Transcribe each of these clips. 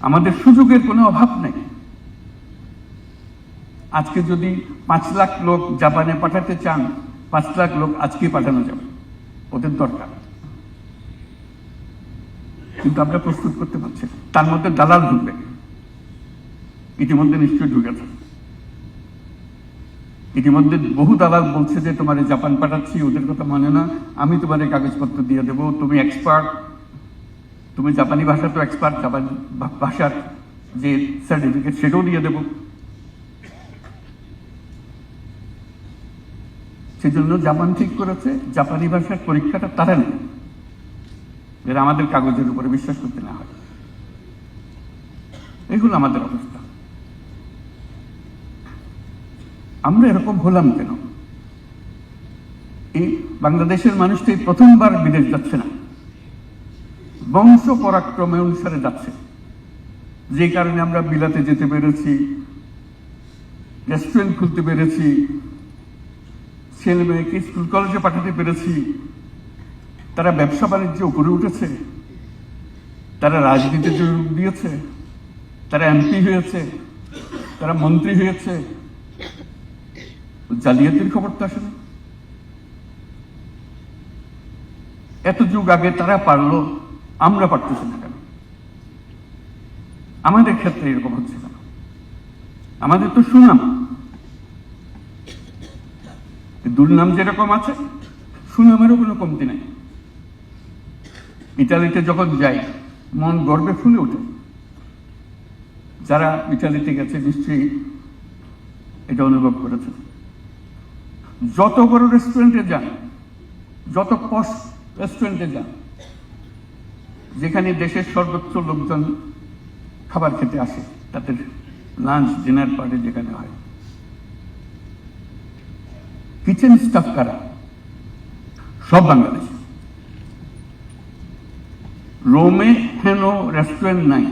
আমাদের সুযোগের কোনো অভাব নেই। আজকে যদি পাঁচ লাখ লোক জাপানে পাঠাতে চান, পাঁচ লাখ লোক আজকে পাঠানো যাবে। ওদের দরকার। কিন্তু আমরা প্রস্তুত করতে পারছি তার মধ্যে দালাল ঢুকবে। ইতিমধ্যে নিশ্চয়ই ঢুকেছে ইতিমধ্যে বহু দালাল বলছে যে, তোমার জাপান পাঠাচ্ছি, ওদের কথা মানে না। আমি তোমার কাগজপত্র দিয়ে দেবো। তুমি এক্সপার্ট তুমি জাপানি ভাষা তো এক্সপার্ট জাপানি ভাষার যে সার্টিফিকেট সেটাও দিয়ে দেবো। সেজন্য জাপান ঠিক করেছে, জাপানি ভাষার পরীক্ষাটা তারা নেই যেটা আমাদের কাগজের উপরে বিশ্বাস করতে না হয়। এগুলো আমাদের অবস্থা। আমরা এরকম হলাম কেন? এই বাংলাদেশের মানুষটি এই প্রথমবার বিদেশ যাচ্ছে না। বংশ পরাক্রমে অনুসারে যাচ্ছে। যে কারণে আমরা বিলাতে যেতে পেরেছি, রেস্টুরেন্ট খুলতে পেরেছি ছেলে মেয়েকে স্কুল, কলেজে পাঠাতে পেরেছি। তারা ব্যবসা বাণিজ্য উপরে উঠেছে, তারা রাজনীতিতে যোগ দিয়েছে, তারা এমপি হয়েছে, তারা মন্ত্রী হয়েছে। জালিয়াতির খবর তো আসে এত যুগ আগে তারা পারল আমরা পারতেছি না কেন? আমাদের ক্ষেত্রে এরকম হচ্ছে কেন? আমাদের তো সুনাম। দুর্নাম যেরকম আছে, সুনামেরও কোনো কমতি নাই। ইটালিতে যখন যাই, মন গর্বে ফুলে ওঠে। যারা ইটালিতে গেছে, নিশ্চয়ই এটা অনুভব করেছে যত বড় রেস্টুরেন্টে যান, যত পশ রেস্টুরেন্টে যান যেখানে দেশের সর্বোচ্চ লোকজন খাবার খেতে আসে, তাদের লাঞ্চ ডিনার পার্টি যেখানে হয়। কিচেন স্টাফ কারা? সব বাংলাদেশ। রোমে হেন রেস্টুরেন্ট নাই?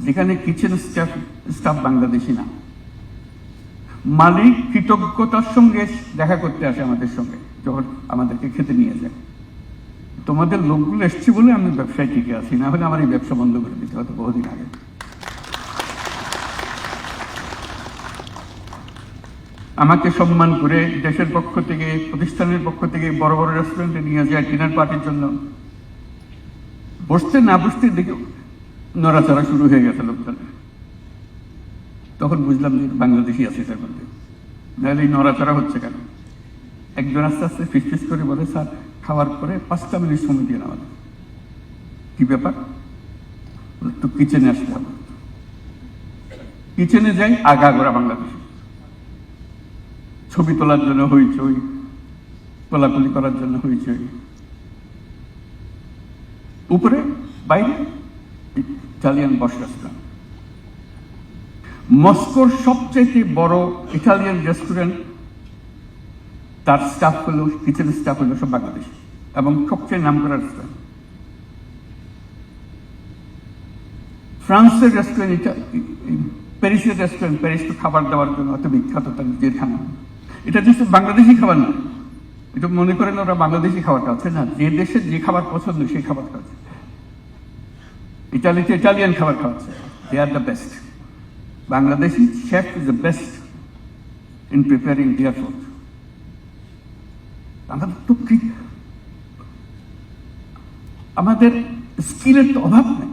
যেখানে কিচেন স্টাফ স্টাফ বাংলাদেশি না। মালিক কৃতজ্ঞতার সঙ্গে দেখা করতে আসে আমাদের সঙ্গে, যখন আমাদেরকে খেতে নিয়ে যায়। তোমাদের লোকগুলো এসছে বলে আমি ব্যবসায় টিকে আছি, না হলে আমার এই ব্যবসা বন্ধ করে দিতে হতো বহুদিন আগে। আমাকে সম্মান করে দেশের পক্ষ থেকে, প্রতিষ্ঠানের পক্ষ থেকে বড় বড় রেস্টুরেন্টে নিয়ে যায় ডিনার পার্টির জন্য। বসতে না বসতে দেখে নড়াচড়া শুরু হয়ে গেছে লোকজন তখন বুঝলাম যে বাংলাদেশি আছে তার মধ্যে। নাহলে এই নড়াচড়া হচ্ছে কেন? একজন আস্তে আস্তে ফিস ফিস করে বলে, স্যার খাওয়ার পরে পাঁচটা মিনিট সময় দিয়ে আমাদের কি ব্যাপার? একটু কিচেনে আসতে হবে। কিচেনে যাই, আগা গোড়া বাংলাদেশ। ছবি তোলার জন্য হইচই কোলাকুলি করার জন্য হইচই। উপরে, বাইরে ইটালিয়ান বস রেস্টুরেন্ট মস্কোর সবচেয়ে বড় ইটালিয়ান রেস্টুরেন্ট তার স্টাফ হলো কিচেন স্টাফ হলো সব বাংলাদেশ এবং সবচেয়ে নাম করা রেস্টুরেন্ট ফ্রান্সের রেস্টুরেন্ট এটা, প্যারিসের রেস্টুরেন্ট প্যারিস তো খাবার দাবার জন্য অত বিখ্যাত তার নিজের খানা এটা just বাংলাদেশি খাবার না, এটা মনে করেন ওরা বাংলাদেশি খাবার খাচ্ছে না, যে দেশের যে খাবার পছন্দ সেই খাবার খাচ্ছে ইটালিতে ইটালিয়ান খাবার খাওয়াচ্ছে they are the best Bangladeshi chef is the best in preparing their food আমাদের তো আমাদের স্কিলের তো অভাব নেই।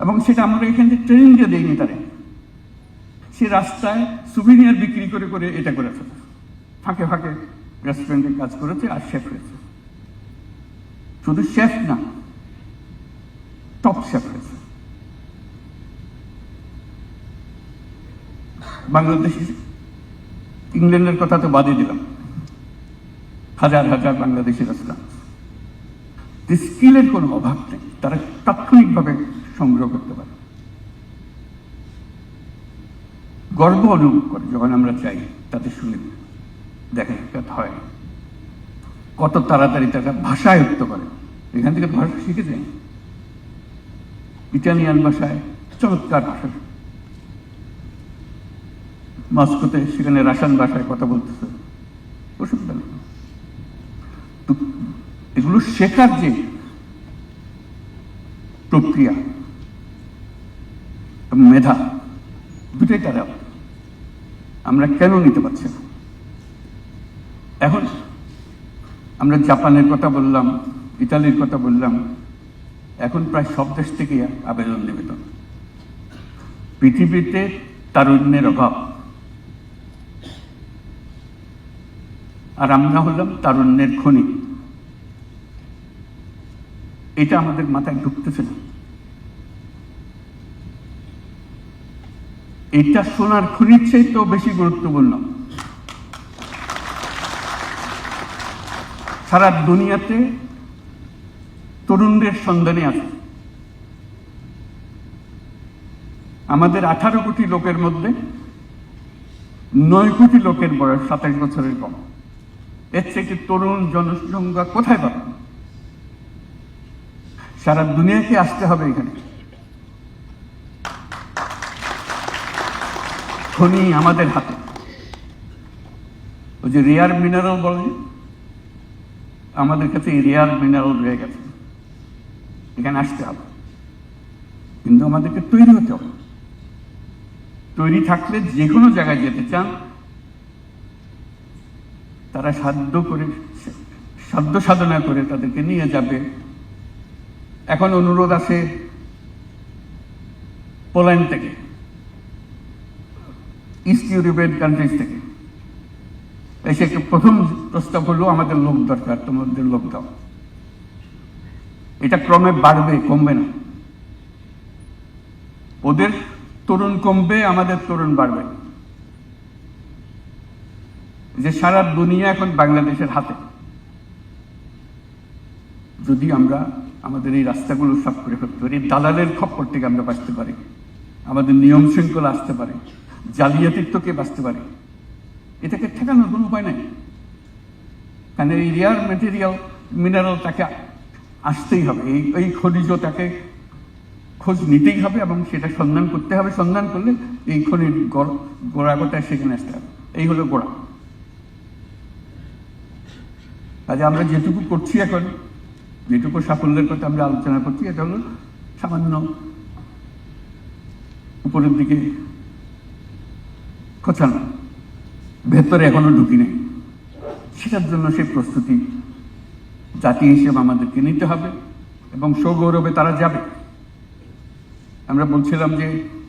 এবং সেটা আমরা এখান থেকে ট্রেনিং দিয়ে দিইনি তারে। সে রাস্তায় সুভিনিয়ার বিক্রি করে করে এটা করেছে ফাঁকে ফাঁকে রেস্টুরেন্টে কাজ করেছে আর শেফ হয়েছে। শুধু শেফ না টপ শেফ হয়েছে। বাংলাদেশি, ইংল্যান্ডের কথা তো বাদই দিলাম। হাজার হাজার বাংলাদেশি রেস্টুরেন্ট স্কিলের কোনো অভাব নেই, তারা তাৎক্ষণিকভাবে সংগ্রহ করতে পারে। গর্ব অনুভব করে যখন আমরা চাই তাতে শুনে দেখা সাক্ষাৎ হয়। কত তাড়াতাড়ি তারা ভাষা আয়ত্ত করে এখান থেকে ভাষা শিখে যায়। ইটালিয়ান ভাষায় চমৎকার ভাষা। মস্কোতে সেখানে রাশান ভাষায় কথা বলতেছে। অসুবিধা নেই। এগুলো শেখার যে প্রক্রিয়া মেধা, দুটোই তারা আমরা কেন নিতে পারছি না? এখন আমরা জাপানের কথা বললাম, ইতালির কথা বললাম, এখন প্রায় সব দেশ থেকে আবেদন নিবেদন। পৃথিবীতে তারুণ্যের অভাব। আর আমরা হলাম তারুণ্যের খনি। এটা আমাদের মাথায় ঢুকতেছে না। এটা সোনার খনির চেয়ে তো বেশি গুরুত্বপূর্ণ। সারা দুনিয়াতে তরুণদের সন্ধানে আছে। আমাদের আঠারো কোটি লোকের মধ্যে নয় কোটি লোকের বয়স সাতাশ বছরের কম। এর থেকে তরুণ জনসংখ্যা কোথায় পাবে? সারা দুনিয়াকে আসতে হবে এখানে। খনি আমাদের হাতে। ওই যে রেয়ার মিনারেল বলে আমাদের কাছে রেয়ার মিনারেল রয়ে গেছে। এখানে আসতে হবে। কিন্তু আমাদেরকে তৈরি হতে হবে। তৈরি থাকলে যে কোনো জায়গায় যেতে চান, তারা সাধ্য করে, সাধ্য সাধনা করে তাদেরকে নিয়ে যাবে। এখন অনুরোধ আছে পোল্যান্ড থেকে ইস্ট ইউরোপিয়ান কান্ট্রিজ থেকে। এসে প্রথম প্রস্তাব হলো, আমাদের লোক দরকার, তোমাদের লোক দাও। এটা ক্রমে বাড়বে, কমবে না। ওদের তরুণ কমবে, আমাদের তরুণ বাড়বে। যে সারা দুনিয়া এখন বাংলাদেশের হাতে। যদি আমরা আমাদের এই রাস্তাগুলো সব করে ফেলতে পারি। দালালের খপ্পর থেকে আমরা বাঁচতে পারি। আমাদের নিয়ম শৃঙ্খলা আসতে পারে। জালিয়াতির জালিয়াতিত্বকে বাঁচতে পারে। এটাকে ঠেকানোর কোনো উপায় নাই। কারণ এই রেয়ার মেটেরিয়াল মিনারেল তাকে আসতেই হবে। এই এই খনিজ তাকে খোঁজ নিতেই হবে এবং সেটা সন্ধান করতে হবে। সন্ধান করলে এই খনির গোড়া গোটায় সেখানে আসতে হবে। এই হলো গোড়া। কাজে আমরা যেটুকু করছি এখন যেটুকু সাফল্যের কথা আমরা আলোচনা করছি, এটা হলো সামান্য উপরের দিকে খোঁচানো ভেতরে এখনও ঢুকি নেই। সেটার জন্য সেই প্রস্তুতি জাতি হিসেবে আমাদেরকে নিতে হবে এবং সগৌরবে তারা যাবে। আমরা বলছিলাম যে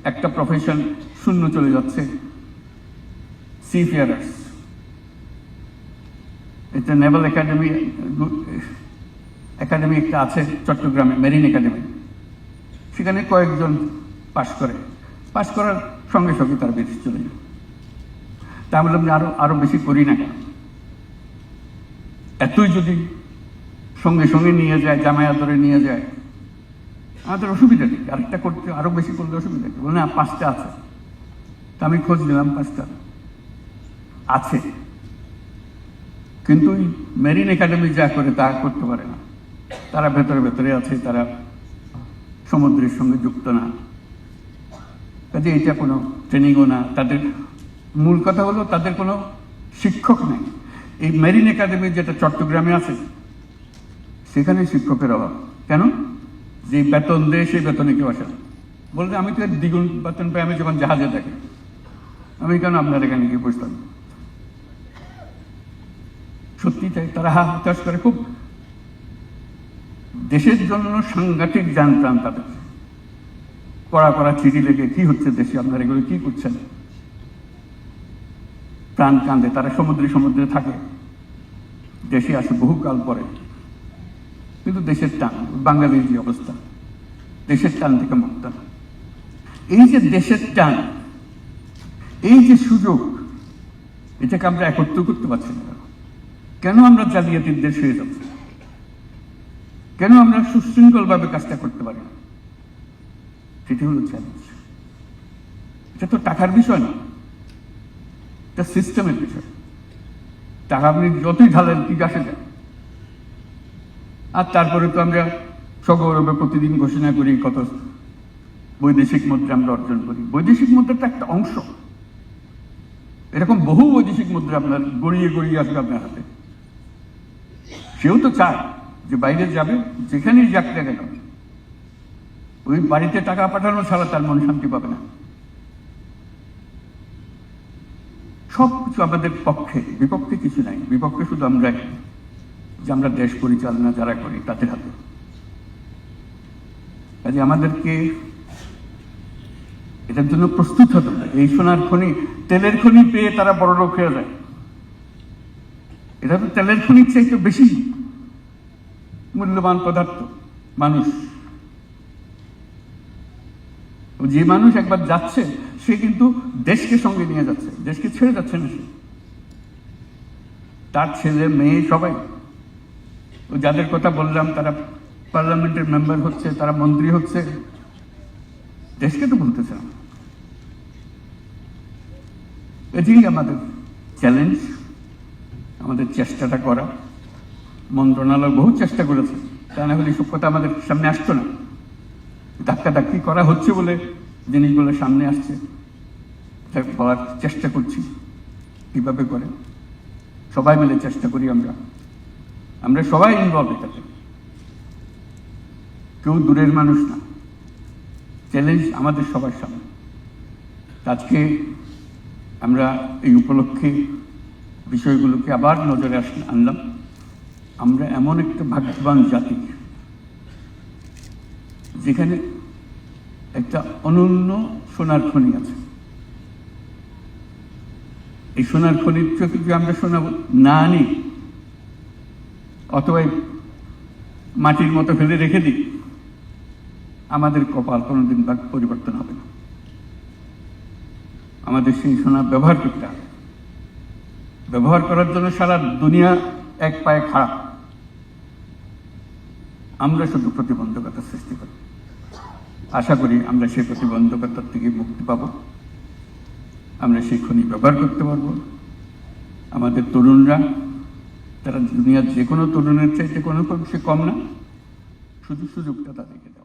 একটা প্রফেশন শূন্য চলে যাচ্ছে সিফিয়ারার্স এটা নেভাল একাডেমি একাডেমি একটা আছে চট্টগ্রামে, মেরিন একাডেমি। সেখানে কয়েকজন পাশ করে। পাশ করার সঙ্গে সঙ্গে তার বেশি চলে যায়। তা বললাম যে আরও আরও বেশি করি না কেন? এতই যদি সঙ্গে সঙ্গে নিয়ে যায় জামায়া ধরে নিয়ে যায়, আমাদের অসুবিধা নেই আরেকটা করতে, আরও বেশি করলে অসুবিধা নেই বলে পাঁচটা আছে। তা আমি খোঁজ নিলাম পাঁচটা। আছে। কিন্তু মেরিন একাডেমি যা করে তা করতে পারে না। তারা ভেতরে ভেতরে আছে, তারা সমুদ্রের সঙ্গে যুক্ত না। কাজে এটা কোনো ট্রেনিংও না। তাদের মূল কথা হলো তাদের কোনো শিক্ষক নেই। এই মেরিন একাডেমি যেটা চট্টগ্রামে আছে, সেখানে শিক্ষকের অভাব। কেন? যে বেতন দেয়, সেই বেতনে কেউ আসে বলতে আমি তো দ্বিগুণ বেতন পাই, আমি যখন জাহাজে থাকি। আমি কেন আপনার এখানে গিয়ে বসতাম? সত্যি তাই তারা হা হতাশ করে। খুব দেশের জন্য সাংঘাতিক যান প্রাণ তাদের। কড়া কড়া চিঠি লেগে কি হচ্ছে দেশে? আপনারা এগুলো কি করছেন? প্রাণ কান্দে তারা সমুদ্রে সমুদ্রে থাকে। দেশে আসে বহুকাল পরে। কিন্তু দেশের টান, বাঙালির যে অবস্থা, দেশের টান থেকে মুক্ত। এই যে দেশের টান, এই যে সুযোগ, এটাকে আমরা একত্র করতে পারছি না। কেন আমরা জালিয়াতির দেশ হয়ে যাচ্ছি? কেন আমরা সুশৃঙ্খলভাবে কাজটা করতে পারি না? সেটি হলো চ্যালেঞ্জ এটা তো টাকার বিষয় না। এটা সিস্টেমের বিষয়। টাকা আপনি যতই ঢালেন কি আসে যায় আর তারপরে তো আমরা সগৌরবে প্রতিদিন ঘোষণা করি কত বৈদেশিক মুদ্রা আমরা অর্জন করি। বৈদেশিক মুদ্রাটা একটা অংশ। এরকম বহু বৈদেশিক মুদ্রা আপনার গড়িয়ে গড়িয়ে আসবে আপনার হাতে। সেও তো চায়। যে বাইরে যাবে, যেখানেই যাক না কেন, ওই বাড়িতে টাকা পাঠানো ছাড়া তার মন শান্তি পাবে না। সব কিছু আমাদের পক্ষে, বিপক্ষে কিছু নাই। বিপক্ষে শুধু আমরা যে আমরা দেশ পরিচালনা যারা করি তাদের হাতে। কাজে আমাদেরকে এটার জন্য প্রস্তুত হতে হবে। এই সোনার খনি, তেলের খনি পেয়ে তারা বড় লোক হয়ে যায়। এটা তো তেলের খনির চাইতে বেশি। মূল্যবান পদার্থ, মানুষ। যে মানুষ একবার যাচ্ছে, সে কিন্তু দেশকে সঙ্গে নিয়ে যাচ্ছে, দেশকে ছেড়ে যাচ্ছে না সে। তার ছেলে, মেয়ে সবাই। ও যাদের কথা বললাম, তারা পার্লামেন্টের মেম্বার হচ্ছে, তারা মন্ত্রী হচ্ছে। দেশকে তো বলতেছে না। এটাই আমাদের চ্যালেঞ্জ আমাদের চেষ্টাটা করা। মন্ত্রণালয় বহু চেষ্টা করেছে। তা না হলে এসব কথা আমাদের সামনে আসতো না। ধাক্কা ধাক্কি করা হচ্ছে বলে জিনিসগুলো সামনে আসছে। বলার চেষ্টা করছি। কীভাবে করে? সবাই মিলে চেষ্টা করি আমরা। আমরা সবাই ইনভলভ এটাতে। কেউ দূরের মানুষ না। চ্যালেঞ্জ আমাদের সবার সামনে। আজকে আমরা এই উপলক্ষে বিষয়গুলোকে আবার নজরে আনলাম। আমরা এমন একটা ভাগ্যবান জাতি যেখানে একটা অনন্য সোনার খনি আছে। এই সোনার খনির থেকে যদি আমরা সোনা না আনি, অথবা মাটির মতো ফেলে রেখে দিই, আমাদের কপাল কোনোদিন পরিবর্তন হবে না। আমাদের সেই সোনা ব্যবহার করতে হবে। ব্যবহার করার জন্য সারা দুনিয়া এক পায়ে খারাপ আমরা শুধু প্রতিবন্ধকতা সৃষ্টি করি। আশা করি আমরা সেই প্রতিবন্ধকতার থেকে মুক্তি পাব। আমরা সেই খনি ব্যবহার করতে পারব। আমাদের তরুণরা, তারা দুনিয়ার যে কোনো তরুণের চাইতে কোনো সে কম না। শুধু সুযোগটা তাদেরকে দেওয়া।